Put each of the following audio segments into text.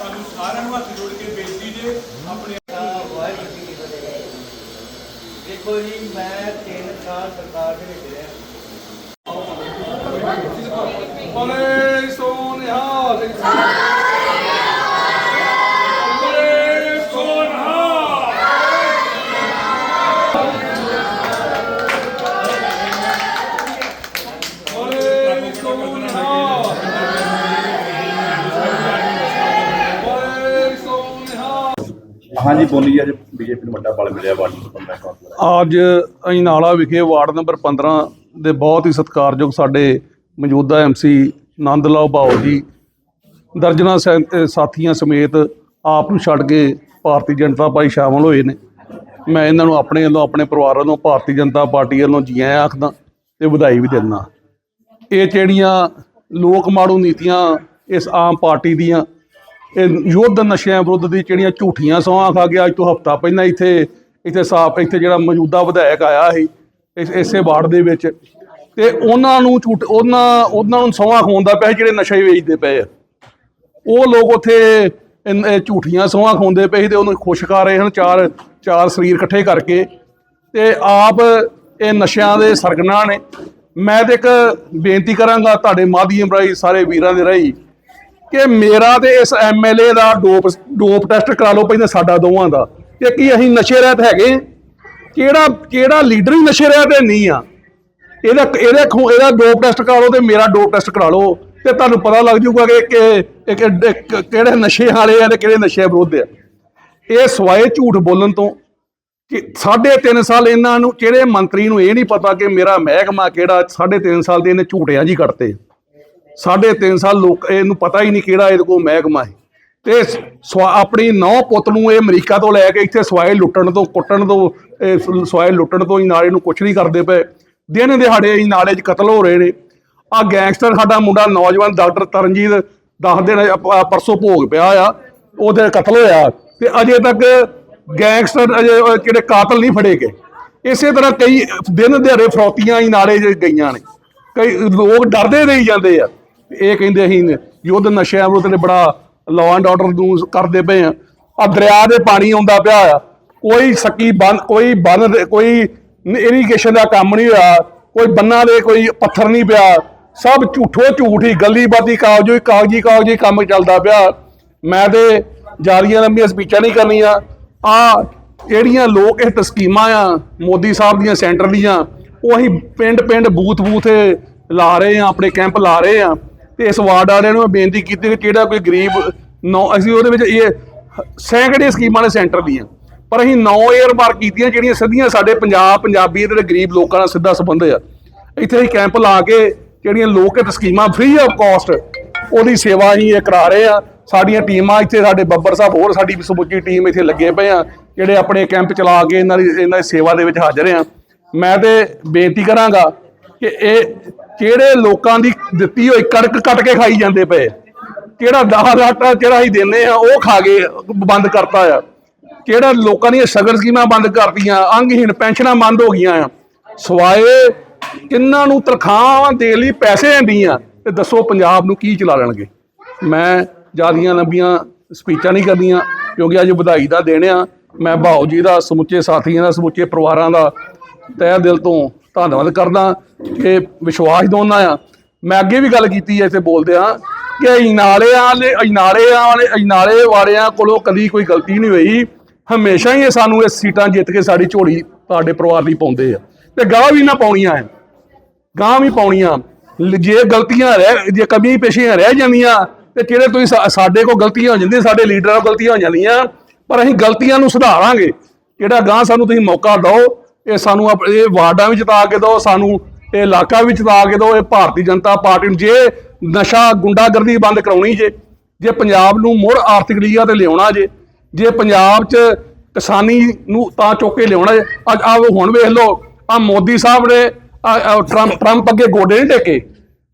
ਤੁਹਾਨੂੰ ਸਾਰਿਆਂ ਨੂੰ ਹੱਥ ਜੋੜ ਕੇ ਬੇਨਤੀ ਜੇ ਆਪਣੇ ਵਾਹਿਗੁਰੂ ਜੀ ਕੀ ਫਤਿਹ। ਦੇਖੋ ਜੀ ਮੈਂ 3 ਸਾਲ ਸਰਕਾਰ ਦੇ ਵਿੱਚ ਰਿਹਾ। ਬੋਲੇ ਸੋਨਿਹਾਲ। ਬੋਲੇ ਹਾਂਜੀ, ਬੋਲੀ ਅੱਜ ਬੀਜੇਪੀ ਨੂੰ ਵੱਡਾ ਬਲ ਮਿਲਿਆ, ਵਾਰਡ ਨੰਬਰ 15 ਕਾਉਂਸਲਰ ਅੱਜ ਅਜਨਾਲਾ ਵਿਖੇ ਵਾਰਡ ਨੰਬਰ 15 ਦੇ ਬਹੁਤ ਹੀ ਸਤਿਕਾਰਯੋਗ ਸਾਡੇ ਮੌਜੂਦਾ ਐਮਸੀ ਨੰਦ ਲਾਲ ਭਾਓ ਜੀ, ਦਰਜਨਾ ਸੈ- ਸਾਥੀਆਂ ਸਮੇਤ ਆਪ ਨੂੰ ਛੱਡ ਕੇ ਭਾਰਤੀ ਜਨਤਾ ਪਾਰਟੀ ਸ਼ਾਮਲ ਹੋਏ ਨੇ। ਮੈਂ ਇਹਨਾਂ ਨੂੰ ਆਪਣੇ ਵੱਲੋਂ, ਆਪਣੇ ਪਰਿਵਾਰ ਵੱਲੋਂ ਭਾਰਤੀ ਜਨਤਾ ਪਾਰਟੀ ਵੱਲੋਂ ਜੀ ਆਇਆਂ ਆਖਦਾ ਤੇ ਵਧਾਈ ਵੀ ਦਿੰਦਾ। ਇਹ ਜਿਹੜੀਆਂ ਲੋਕ ਮਾੜੂ ਨੀਤੀਆਂ ਇਸ ਆਮ ਪਾਰਟੀ ਦੀਆਂ ਇਹ ਯੁੱਧ ਨਸ਼ਿਆਂ ਵਿਰੁੱਧ ਦੀ ਜਿਹੜੀਆਂ ਝੂਠੀਆਂ ਸੌਹਾਂ ਖਾ ਗਿਆ ਅੱਜ ਤੋਂ ਹਫਤਾ ਪਹਿਲਾਂ ਇੱਥੇ ਇੱਥੇ ਸਾਫ਼, ਇੱਥੇ ਜਿਹੜਾ ਮੌਜੂਦਾ ਵਿਧਾਇਕ ਆਇਆ ਸੀ, ਇਸ, ਇਸੇ ਵਾਰਡ ਦੇ ਵਿੱਚ। ਤੇ ਉਹਨਾਂ ਨੂੰ ਝੂਠ, ਉਹਨਾਂ ਉਹਨਾਂ ਨੂੰ ਸੌਹਾਂ ਖਵਾਉਂਦਾ ਪਿਆ ਸੀ, ਜਿਹੜੇ ਨਸ਼ੇ ਵੇਚਦੇ ਪਏ ਆ। ਉਹ ਲੋਕ ਉੱਥੇ ਝੂਠੀਆਂ ਸੌਹਾਂ ਖਵਾਉਂਦੇ ਪਏ ਸੀ ਤੇ ਉਹਨੂੰ ਖੁਸ਼ ਕਰ ਰਹੇ ਹਨ, ਚਾਰ ਚਾਰ ਸਰੀਰ ਇਕੱਠੇ ਕਰਕੇ। ਤੇ ਆਪ ਇਹ ਨਸ਼ਿਆਂ ਦੇ ਸਰਗਨਾ ਨੇ। ਮੈਂ ਤੇ ਇੱਕ ਬੇਨਤੀ ਕਰਾਂਗਾ, ਤੁਹਾਡੇ ਮਾਧਿਅਮ ਰਾਹੀਂ ਸਾਰੇ ਵੀਰਾਂ ਦੇ ਰਾਹੀਂ ਕਿ ਮੇਰਾ ਤੇ ਇਸ ਐਮਐਲਏ ਦਾ ਡੋਪ ਡੋਪ ਟੈਸਟ ਕਰਾ ਲਓ ਪਹਿਲਾਂ ਸਾਡਾ ਦੋਵਾਂ ਦਾ। ਕਿ ਕੀ ਅਸੀਂ ਨਸ਼ੇ ਰਹਿਤ ਹੈਗੇ? ਕਿਹੜਾ ਕਿਹੜਾ ਲੀਡਰ ਹੀ ਨਸ਼ੇ ਰਹਿਤ ਨਹੀਂ ਆ। ਇਹਦਾ ਇਹਦੇ ਖੂਨ- ਇਹਦਾ ਡੋਪ ਟੈਸਟ ਕਰਾ ਲਓ ਤੇ ਮੇਰਾ ਡੋਪ ਟੈਸਟ ਕਰਾ ਲਓ। ਤੇ ਤੁਹਾਨੂੰ ਪਤਾ ਲੱਗ ਜਾਊਗਾ ਕਿ ਕਿਹੜੇ ਨਸ਼ੇ ਵਾਲੇ ਆ ਤੇ ਕਿਹੜੇ ਨਸ਼ੇ ਵਿਰੁੱਧ ਆ। ਇਹ ਸਵਾਏ ਝੂਠ ਬੋਲਣ ਤੋਂ ਕਿ ਸਾਢੇ ਤਿੰਨ ਸਾਲ ਇਹਨਾਂ ਨੂੰ ਕਿਹੜੇ ਮੰਤਰੀ ਨੂੰ ਇਹ ਨਹੀਂ ਪਤਾ ਕਿ ਮੇਰਾ ਮਹਿਕਮਾ ਕਿਹੜਾ, ਸਾਢੇ ਤਿੰਨ ਸਾਲ ਦੇ ਇਹਨੇ ਝੂਠਿਆਂ ਜੀ ਕੱਢਤੇ। ਸਾਢੇ ਤਿੰਨ ਸਾਲ ਲੋਕ ਇਹਨੂੰ ਪਤਾ ਹੀ ਨਹੀਂ ਕਿਹੜਾ ਇਹਦੇ ਕੋਲ ਮਹਿਕਮਾ ਹੈ। ਤੇ ਸਵਾ- ਆਪਣੀ ਨੌ ਪੁੱਤ ਨੂੰ ਇਹ ਅਮਰੀਕਾ ਤੋਂ ਲੈ ਕੇ ਇੱਥੇ ਸਵਾਏ ਲੁੱਟਣ ਤੋਂ, ਕੁੱਟਣ ਤੋਂ, ਇਹ ਸਵਾਏ ਲੁੱਟਣ ਤੋਂ ਹੀ ਨਾਲੇ ਨੂੰ ਕੁਛ ਨਹੀਂ ਕਰਦੇ ਪਏ। ਦਿਨ ਦਿਹਾੜੇ ਹੀ ਨਾਲੇ 'ਚ ਕਤਲ ਹੋ ਰਹੇ ਨੇ। ਆ ਗੈਂਗਸਟਰ ਸਾਡਾ ਮੁੰਡਾ ਨੌਜਵਾਨ ਡਾਕਟਰ ਤਰਨਜੀਤ ਦਸ ਦਿਨ ਪਰਸੋਂ ਭੋਗ ਪਿਆ ਆ, ਉਹਦੇ ਕਤਲ ਹੋਇਆ। ਤੇ ਅਜੇ ਤੱਕ ਗੈਂਗਸਟਰ ਅਜੇ ਕਿਹੜੇ ਕਾਤਲ ਨਹੀਂ ਫੜੇ ਗਏ। ਇਸੇ ਤਰ੍ਹਾਂ ਕਈ ਦਿਨ ਦਿਹਾੜੇ ਫਰੌਤੀਆਂ ਹੀ ਨਾਲੇ 'ਚ ਗਈਆਂ ਨੇ। ਕਈ ਲੋਕ ਡਰਦੇ ਰਹੀ ਜਾਂਦੇ ਆ। ਇਹ ਕਹਿੰਦੇ ਅਸੀਂ ਯੁੱਧ ਨਸ਼ਿਆਂ ਵਿਰੁੱਧ ਤੇ ਬੜਾ ਲਾਅ ਐਂਡ ਆਰਡਰ ਨੂੰ ਕਰਦੇ ਪਏ ਆ। ਆ ਦਰਿਆ ਦੇ ਪਾਣੀ ਆਉਂਦਾ ਪਿਆ ਆ। ਕੋਈ ਸਕੀ ਬੰਨ, ਕੋਈ ਬੰਨ ਕੋਈ ਇਰੀਗੇਸ਼ਨ ਦਾ ਕੰਮ ਨਹੀਂ ਹੋਇਆ। ਕੋਈ ਬੰਨਾਂ ਦੇ ਕੋਈ ਪੱਥਰ ਨਹੀਂ ਪਿਆ। ਸਭ ਝੂਠੋ ਝੂਠ ਹੀ ਗੱਲੀ ਬਾਤੀ ਕਾਗਜ਼ੋ ਹੀ ਕਾਗਜ਼ੀ ਕਾਗਜ਼ੀ ਕੰਮ ਚੱਲਦਾ ਪਿਆ। ਮੈਂ ਤੇ ਜਾਰੀਆਂ ਲੰਬੀਆਂ ਸਪੀਚਾਂ ਨਹੀਂ ਕਰਨੀਆਂ। ਆ ਜਿਹੜੀਆਂ ਲੋਕ ਇਹ ਸਕੀਮਾਂ ਆ, ਮੋਦੀ ਸਾਹਿਬ ਦੀਆਂ ਸੈਂਟਰ ਦੀਆਂ, ਉਹ ਅਸੀਂ ਪਿੰਡ ਪਿੰਡ ਬੂਥ ਬੂਥ ਲਾ ਰਹੇ ਆ, ਆਪਣੇ ਕੈਂਪ ਲਾ ਰਹੇ ਆ। ਤੇ ਇਸ ਵਾਰਡ ਵਾਲਿਆਂ ਨੂੰ ਮੈਂ ਬੇਨਤੀ ਕੀਤੀ ਕਿ ਜਿਹੜਾ ਕੋਈ ਗਰੀਬ ਨੌ ਅਸੀਂ ਉਹਦੇ ਵਿੱਚ ਇਹ ਸੈਂਕੜੇ ਸਕੀਮਾਂ ਨੇ ਸੈਂਟਰ ਦੀਆਂ। ਪਰ ਅਸੀਂ ਨੌ ਏਅਰ ਮਾਰਕ ਕੀਤੀਆਂ ਜਿਹੜੀਆਂ ਸਿੱਧੀਆਂ ਸਾਡੇ ਪੰਜਾਬ, ਪੰਜਾਬੀ ਤੇ ਗਰੀਬ ਲੋਕਾਂ ਨਾਲ ਸਿੱਧਾ ਸੰਬੰਧ ਆ। ਇੱਥੇ ਅਸੀਂ ਕੈਂਪ ਲਾ ਕੇ ਜਿਹੜੀਆਂ ਲੋਕ ਸਕੀਮਾਂ ਫ੍ਰੀ ਆਫ ਕਾਸਟ ਉਹਦੀ ਸੇਵਾ ਅਸੀਂ ਇਹ ਕਰਾ ਰਹੇ ਆ। ਸਾਡੀਆਂ ਟੀਮਾਂ ਇੱਥੇ ਸਾਡੇ ਬੱਬਰ ਸਾਹਿਬ ਹੋਰ ਸਾਡੀ ਸਮੁੱਚੀ ਟੀਮ ਇੱਥੇ ਲੱਗੇ ਪਏ ਆ, ਜਿਹੜੇ ਆਪਣੇ ਕੈਂਪ ਚਲਾ ਕੇ ਇਹਨਾਂ ਦੀ ਇਹਨਾਂ ਦੀ ਸੇਵਾ ਦੇ ਵਿੱਚ ਹਾਜ਼ਰ ਆ। ਮੈਂ ਤੇ ਬੇਨਤੀ ਕਰਾਂਗਾ ਕਿ ਇਹ ਕਿਹੜੇ ਲੋਕਾਂ ਦੀ ਦਿੱਤੀ ਹੋਈ ਕੜਕ ਕੱਟ ਕੇ ਖਾਈ ਜਾਂਦੇ ਪਏ। ਕਿਹੜਾ ਦਾਲ ਆਟਾ ਜਿਹੜਾ ਅਸੀਂ ਦਿੰਦੇ ਆ ਉਹ ਖਾ ਕੇ ਬੰਦ ਕਰਤਾ ਆ। ਕਿਹੜਾ ਲੋਕਾਂ ਦੀਆਂ ਸਗਰ ਸਕੀਮਾਂ ਬੰਦ ਕਰਤੀਆਂ, ਅੰਗਹੀਣ ਪੈਨਸ਼ਨਾਂ ਬੰਦ ਹੋ ਗਈਆਂ ਆ। ਸਵਾਏ, ਕਿੰਨਾਂ ਨੂੰ ਤਨਖਾਹਾਂ ਦੇ ਲਈ ਪੈਸੇ ਨਹੀਂ ਆ ਤੇ ਦੱਸੋ ਪੰਜਾਬ ਨੂੰ ਕੀ ਚਲਾ ਲੈਣਗੇ। ਮੈਂ ਜਿਆਦੀਆਂ ਲੰਬੀਆਂ ਸਪੀਚਾਂ ਨਹੀਂ ਕਰਦੀਆਂ ਕਿਉਂਕਿ ਅੱਜ ਵਧਾਈ ਦਾ ਦਿਨ ਆ। ਮੈਂ ਭਾਉ ਜੀ ਦਾ, ਸਮੁੱਚੇ ਸਾਥੀਆਂ ਦਾ, ਸਮੁੱਚੇ ਪਰਿਵਾਰਾਂ ਦਾ ਤਹਿ ਦਿਲ ਤੋਂ ਧੰਨਵਾਦ ਕਰਦਾ। ਕਿ ਵਿਸ਼ਵਾਸ ਦੋਨਾ ਆ। ਮੈਂ ਅੱਗੇ ਵੀ ਗੱਲ ਕੀਤੀ ਐ ਇੱਥੇ ਬੋਲਦੇ ਆ ਕਿ ਇਨਾਲਿਆਂ ਵਾਲੇ ਇਨਾਲੇ ਵਾਲੇ ਇਨਾਲੇ ਵਾਲਿਆਂ ਕੋਲੋਂ ਕਦੀ ਕੋਈ ਗਲਤੀ ਨਹੀਂ ਹੋਈ। ਹਮੇਸ਼ਾ ਹੀ ਇਹ ਸਾਨੂੰ ਇਹ ਸੀਟਾਂ ਜਿੱਤ ਕੇ ਸਾਡੀ ਝੋਲੀ ਤੁਹਾਡੇ ਪਰਿਵਾਰ ਲਈ ਪਾਉਂਦੇ ਆ। ਤੇ ਗਾਹ ਵੀ ਨਾ ਪਾਉਣੀਆਂ ਐ ਗਾਂ ਵੀ ਪਾਉਣੀਆਂ। ਜੇ ਗਲਤੀਆਂ ਰਹਿ, ਜੇ ਕਮੀ ਪੇਸ਼ੀਆਂ ਰਹਿ ਜਾਂਦੀਆਂ, ਤੇ ਜਿਹੜੇ ਤੁਸੀਂ ਸਾਡੇ ਕੋਲ ਗਲਤੀਆਂ ਹੋ ਜਾਂਦੀਆਂ, ਸਾਡੇ ਲੀਡਰਾਂ ਕੋਲ ਗਲਤੀਆਂ ਹੋ ਜਾਂਦੀਆਂ। ਪਰ ਅਸੀਂ ਗਲਤੀਆਂ ਨੂੰ ਸੁਧਾਰਾਂਗੇ। ਜਿਹੜਾ ਗਾਂ ਸਾਨੂੰ ਤੁਸੀਂ ਮੌਕਾ ਦਿਓ, ਇਹ ਸਾਨੂੰ ਆਪ- ਇਹ ਵਾਰਡਾਂ ਵਿੱਚ ਜਿਤਾ ਕੇ ਦਿਓ, ਸਾਨੂੰ ਇਹ ਇਲਾਕਾ ਵਿੱਚ ਜਿਤਾ ਕੇ ਦੋ, ਇਹ ਭਾਰਤੀ ਜਨਤਾ ਪਾਰਟੀ ਨੂੰ ਜੇ ਨਸ਼ਾ ਗੁੰਡਾਗਰਦੀ ਬੰਦ ਕਰਾਉਣੀ ਜੇ ਜੇ ਪੰਜਾਬ ਨੂੰ ਮੁੜ ਆਰਥਿਕ ਲੀਆ ਤੇ ਲਿਆਉਣਾ ਜੇ ਜੇ ਪੰਜਾਬ 'ਚ ਕਿਸਾਨੀ ਨੂੰ ਤਾਂ ਚੁੱਕ ਕੇ ਲਿਆਉਣਾ ਜੇ, ਅੱਜ ਆ ਹੁਣ ਵੇਖ ਲਓ ਆ ਮੋਦੀ ਸਾਹਿਬ ਨੇ ਟਰੰਪ ਟਰੰਪ ਅੱਗੇ ਗੋਡੇ ਨਹੀਂ ਟੇਕੇ।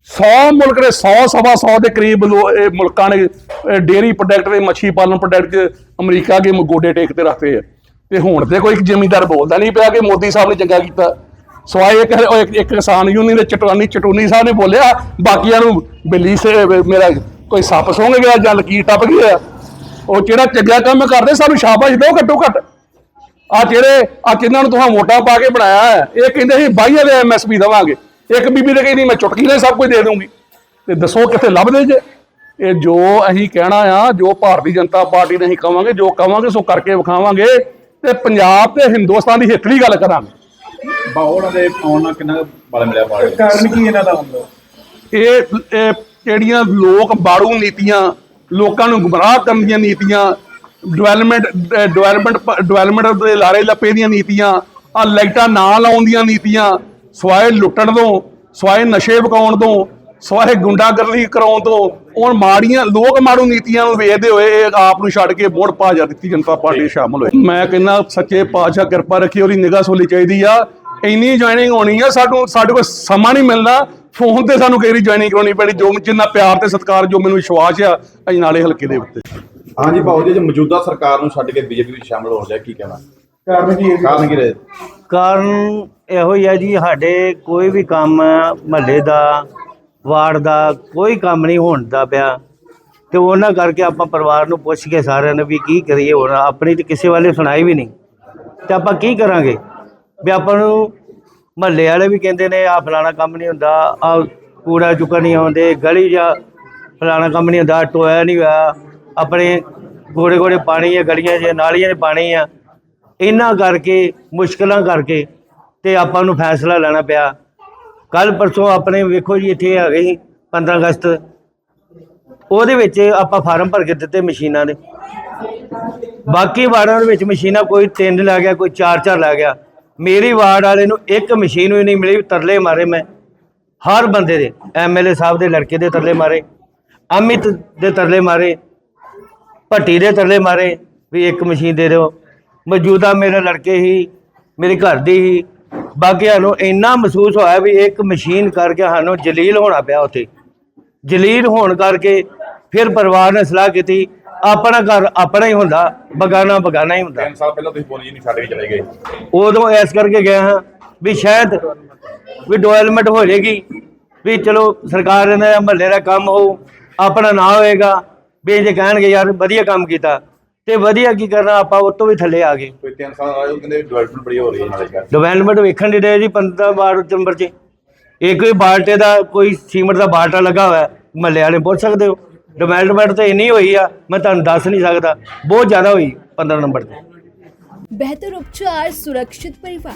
100 ਮੁਲਕ ਨੇ 100 ਸਵਾ 100 ਦੇ ਕਰੀਬ ਲੋ- ਇਹ ਮੁਲਕਾਂ ਨੇ ਡੇਰੀ ਪ੍ਰੋਡਕਟ ਦੇ ਮੱਛੀ ਪਾਲਣ ਪ੍ਰੋਡਕਟ 'ਚ ਅਮਰੀਕਾ ਅੱਗੇ ਗੋਡੇ ਟੇਕ ਤੇ ਰੱਖਦੇ ਆ। ਤੇ ਹੁਣ ਤੇ ਕੋਈ ਜ਼ਿਮੀਂਦਾਰ ਬੋਲਦਾ ਨਹੀਂ ਪਿਆ ਕਿ ਮੋਦੀ ਸਾਹਿਬ ਨੇ ਚੰਗਾ ਕੀਤਾ। ਸਵਾਏ ਇੱਕ ਉਹ ਇੱਕ- ਇੱਕ ਕਿਸਾਨ ਯੂਨੀਅਨ ਦੇ ਚਟਵਾਨੀ ਚਟੂਨੀ ਸਾਹਿਬ ਨੇ ਬੋਲਿਆ, ਬਾਕੀਆਂ ਨੂੰ ਬਿੱਲੀ ਸੇ ਮੇਰਾ ਕੋਈ ਸੱਪ ਸੁੰਘ ਗਿਆ ਜਾਂ ਲਕੀਰ ਟੱਪ ਗਿਆ ਉਹ ਜਿਹੜਾ ਚੰਗਾ ਕੰਮ ਕਰਦੇ, ਸਾਨੂੰ ਸ਼ਾਬਾਸ਼ ਦਿਓ ਘੱਟੋ ਘੱਟ। ਆ ਜਿਹੜੇ ਆ ਜਿਨ੍ਹਾਂ ਨੂੰ ਤੁਸੀਂ ਵੋਟਾਂ ਪਾ ਕੇ ਬਣਾਇਆ ਹੈ, ਇਹ ਕਹਿੰਦੇ ਸੀ ਬਾਈਆਂ ਦੇ ਐਮਐਸਪੀ ਦੇਵਾਂਗੇ। ਇੱਕ ਬੀਬੀ ਨੇ ਕਹਿੰਦੀ, ਮੈਂ ਚੁਟਕੀ ਨਾਲ ਸਭ ਕੁਝ ਦੇ ਦੂੰਗੀ ਤੇ ਦੱਸੋ ਕਿੱਥੇ ਲੱਭਦੇ ਜੇ? ਇਹ ਜੋ ਅਸੀਂ ਕਹਿਣਾ ਆ, ਜੋ ਭਾਰਤੀ ਜਨਤਾ ਪਾਰਟੀ ਨੇ ਅਸੀਂ ਕਵਾਂਗੇ, ਜੋ ਕਵਾਂਗੇ, ਸੋ ਕਰਕੇ ਵਿਖਾਵਾਂਗੇ। ਤੇ ਪੰਜਾਬ ਤੇ ਹਿੰਦੁਸਤਾਨ ਦੀ ਹਿੱਤਲੀ ਗੱਲ ਕਰਾਂਗੇ। ਬਾਹੋਂ ਦੇ ਆਉਣ ਨਾਲ ਕਿੰਨਾ ਬਲ ਮਿਲਿਆ ਨੂੰ? ਕਾਰਨ ਕੀ ਇਹਨਾਂ ਦਾ ਹੁੰਦਾ ਇਹ ਇਹ ਜਿਹੜੀਆਂ ਲੋਕ ਬਾੜੂ ਨੀਤੀਆਂ ਲੋਕਾਂ ਨੂੰ ਗੁੰਮਰਾਹ ਕਰਨ ਦੀਆਂ ਨੀਤੀਆਂ ਡਿਵੈਲਪਮੈਂਟ ਡਿਵੈਲਪਮੈਂਟ ਡਿਵੈਲਪਮੈਂਟ ਦੇ ਲਾਰੇ ਲੱਪੇ ਦੀਆਂ ਨੀਤੀਆਂ ਆ ਲਾਈਟਾਂ ਨਾ ਲਾਉਣ ਦੀਆਂ ਨੀਤੀਆਂ ਸਵਾਏ ਲੁੱਟਣ ਤੋਂ ਸਵਾਏ ਨਸ਼ੇ ਵਿਕਾਉਣ ਤੋਂ ਸਵਾਏ ਗੁੰਡਾਗਰਦੀ ਕਰਾਉਣ ਤੋਂ ਉਹ ਮਾੜੀਆਂ ਲੋਕ ਮਾੜੂ ਨੀਤੀਆਂ ਨੂੰ ਵੇਖਦੇ ਹੋਏ ਇਹ ਆਪ ਨੂੰ ਛੱਡ ਕੇ ਵੋਟ ਪਾ ਦਿੱਤੀ ਜਨਤਾ ਪਾਰਟੀ ਸ਼ਾਮਲ ਹੋਏ। ਮੈਂ ਕਹਿੰਦਾ ਸੱਚੇ ਪਾਤਸ਼ਾਹ ਕਿਰਪਾ ਰੱਖੀ ਉਹਦੀ ਨਿਗਾਹ ਸੋਲੀ ਚਾਹੀਦੀ ਆ। ਇੰਨੀ ਜੁਆਇਨਿੰਗ ਹੋਣੀ ਆ ਸਾਨੂੰ ਸਾਡੇ ਕੋਲ ਸਮਾਂ ਨਹੀਂ ਮਿਲਦਾ। ਫੋਨ ਤੇ ਸਾਨੂੰ ਕਈ ਵਾਰੀ ਜੁਆਇਨਿੰਗ ਕਰਾਉਣੀ ਪੈਣੀ? ਜੋ ਜਿੰਨਾ ਪਿਆਰ ਤੇ ਸਤਿਕਾਰ ਜੋ ਮੈਨੂੰ ਵਿਸ਼ਵਾਸ ਆ ਅਜਨਾਲੇ ਹਲਕੇ ਦੇ ਉੱਤੇ। ਹਾਂਜੀ ਬਾਹੂ ਜੀ ਜੇ ਮੌਜੂਦਾ ਸਰਕਾਰ ਨੂੰ ਛੱਡ ਕੇ ਬੀਜੇਪੀ ਵਿੱਚ ਸ਼ਾਮਲ ਹੋ ਰਿਹਾ ਕੀ ਕਹਿਣਾ? ਕਾਰਨ ਕੀ ਹੈ ਕਾਰਨ ਕੀ ਰਹੇ? ਕਾਰਨ ਇਹੋ ਹੀ ਹੈ ਜੀ ਸਾਡੇ ਕੋਈ ਵੀ ਕੰਮ ਮਹੱਲੇ ਦਾ ਵਾਰਡ ਦਾ ਕੋਈ ਕੰਮ ਨਹੀਂ ਹੋਣ ਦਾ ਪਿਆ। ਤੇ ਉਹਨਾਂ ਕਰਕੇ ਆਪਾਂ ਪਰਿਵਾਰ ਨੂੰ ਪੁੱਛ ਕੇ ਸਾਰਿਆਂ ਨੇ ਵੀ ਕੀ ਕਰੀਏ ਹੁਣ ਆਪਣੀ ਤੇ ਕਿਸੇ ਵਾਲੇ ਸੁਣਾਈ ਵੀ ਨਹੀਂ। ਤੇ ਆਪਾਂ ਕੀ ਕਰਾਂਗੇ? ਵੀ ਆਪਾਂ ਨੂੰ ਮਹੱਲੇ ਵਾਲੇ ਵੀ ਕਹਿੰਦੇ ਨੇ ਆ ਫਲਾਣਾ ਕੰਮ ਨਹੀਂ ਹੁੰਦਾ ਆ ਕੂੜਾ ਚੁੱਕਾ ਨਹੀਂ ਆਉਂਦੇ, ਗਲੀ ਜਾਂ ਫਲਾਣਾ ਕੰਮ ਨਹੀਂ ਹੁੰਦਾ ਟੋਇਆ ਨਹੀਂ ਹੋਇਆ, ਆਪਣੇ ਗੋੜੇ ਗੋੜੇ ਪਾਣੀ ਹੈ ਗਲੀਆਂ 'ਚ, ਨਾਲੀਆਂ 'ਚ ਪਾਣੀ ਆ। ਇਹਨਾਂ ਕਰਕੇ, ਮੁਸ਼ਕਲਾਂ ਕਰਕੇ ਤੇ ਆਪਾਂ ਨੂੰ ਫੈਸਲਾ ਲੈਣਾ ਪਿਆ। ਕੱਲ ਪਰਸੋਂ ਆਪਣੇ ਵੇਖੋ ਜੀ ਇੱਥੇ ਆ ਗਈ 15 ਅਗਸਤ। ਉਹਦੇ ਵਿੱਚ ਆਪਾਂ ਫਾਰਮ ਭਰ ਕੇ ਦਿੱਤੇ ਮਸ਼ੀਨਾਂ ਦੇ। ਬਾਕੀ ਵਾਰਡਾਂ ਦੇ ਵਿੱਚ ਮਸ਼ੀਨਾਂ ਕੋਈ ਤਿੰਨ ਲੈ ਗਿਆ, ਕੋਈ ਚਾਰ ਚਾਰ ਲੈ ਗਿਆ। ਮੇਰੀ ਵਾਰਡ ਵਾਲੇ ਨੂੰ ਇੱਕ ਮਸ਼ੀਨ ਵੀ ਨਹੀਂ ਮਿਲੀ ਤਰਲੇ ਮਾਰੇ ਮੈਂ। ਹਰ ਬੰਦੇ ਦੇ ਐਮਐਲਏ ਸਾਹਿਬ ਦੇ ਲੜਕੇ ਦੇ ਤਰਲੇ ਮਾਰੇ, ਅਮਿਤ ਦੇ ਤਰਲੇ ਮਾਰੇ, ਭੱਟੀ ਦੇ ਤਰਲੇ ਮਾਰੇ ਵੀ ਇੱਕ ਮਸ਼ੀਨ ਦੇ ਦਿਓ। ਮੌਜੂਦਾ ਮੇਰੇ ਲੜਕੇ ਹੀ ਮੇਰੇ ਘਰ ਦੀ ਹੀ ਬਾਕੀਆਂ ਨੂੰ ਇੰਨਾ ਮਹਿਸੂਸ ਹੋਇਆ ਵੀ ਇੱਕ ਮਸ਼ੀਨ ਕਰਕੇ ਸਾਨੂੰ ਜਲੀਲ ਹੋਣਾ ਪਿਆ ਉੱਥੇ। ਜਲੀਲ ਹੋਣ ਕਰਕੇ ਫਿਰ ਪਰਿਵਾਰ ਨੇ ਸਲਾਹ ਕੀਤੀ ਆਪਣਾ ਘਰ ਆਪਣਾ ਹੀ ਹੁੰਦਾ ਬਗਾਨਾ ਬਗਾਨਾ ਹੀ ਹੁੰਦਾ। 3 ਸਾਲ ਪਹਿਲਾਂ ਤੁਸੀਂ ਬੋਲੀ ਨਹੀਂ ਛੱਡ ਕੇ ਚਲੇ ਗਏ। ਉਦੋਂ ਐਸ ਕਰਕੇ ਗਏ ਹਾਂ ਵੀ ਸ਼ਾਇਦ ਵੀ ਡਿਵੈਲਪਮੈਂਟ ਹੋ ਜਾਏਗੀ ਵੀ ਚਲੋ ਸਰਕਾਰ ਦੇ ਮਹੱਲੇ ਦਾ ਕੰਮ ਹੋਊ ਆਪਣਾ ਨਾ ਹੋਏਗਾ ਵੀ ਜੇ ਕਹਿਣਗੇ ਯਾਰ ਵਧੀਆ ਕੰਮ ਕੀਤਾ ਤੇ ਵਧੀਆ ਕੀ ਕਰਨਾ ਆਪਾਂ ਉਹ ਤੋਂ ਵੀ ਥੱਲੇ ਆ ਗਏ। ਕੋਈ 3 ਸਾਲ ਆਏ ਉਹ ਕਹਿੰਦੇ ਡਿਵੈਲਪਮੈਂਟ ਬੜੀ ਹੋ ਰਹੀ ਹੈ ਨਾਲੇ ਕਰ ਡਿਵੈਲਪਮੈਂਟ ਵੇਖਣ ਦੀ ਰਹੇ ਜੀ 15 ਵਾਰਡ ਨੰਬਰ 'ਚ। ਇੱਕ ਵੀ ਬਾਲਟੇ ਦਾ ਕੋਈ ਸੀਮਟ ਦਾ ਬਾਲਟਾ ਲੱਗਾ ਹੋਇਆ ਮਹੱਲੇ ਵਾਲੇ ਪੁੱਛ ਸਕਦੇ ਹੋ। ਡਿਵੈਲਪਮੈਂਟ ਤਾਂ ਇੰਨੀ ਹੋਈ ਆ ਮੈਂ ਤੁਹਾਨੂੰ ਦੱਸ ਨਹੀਂ ਸਕਦਾ। ਬਹੁਤ ਜ਼ਿਆਦਾ ਹੋਈ 15 ਨੰਬਰ ਤੇ। ਬਿਹਤਰ ਉਪਚਾਰ ਸੁਰੱਖਿਅਤ ਪਰਿਵਾਰ।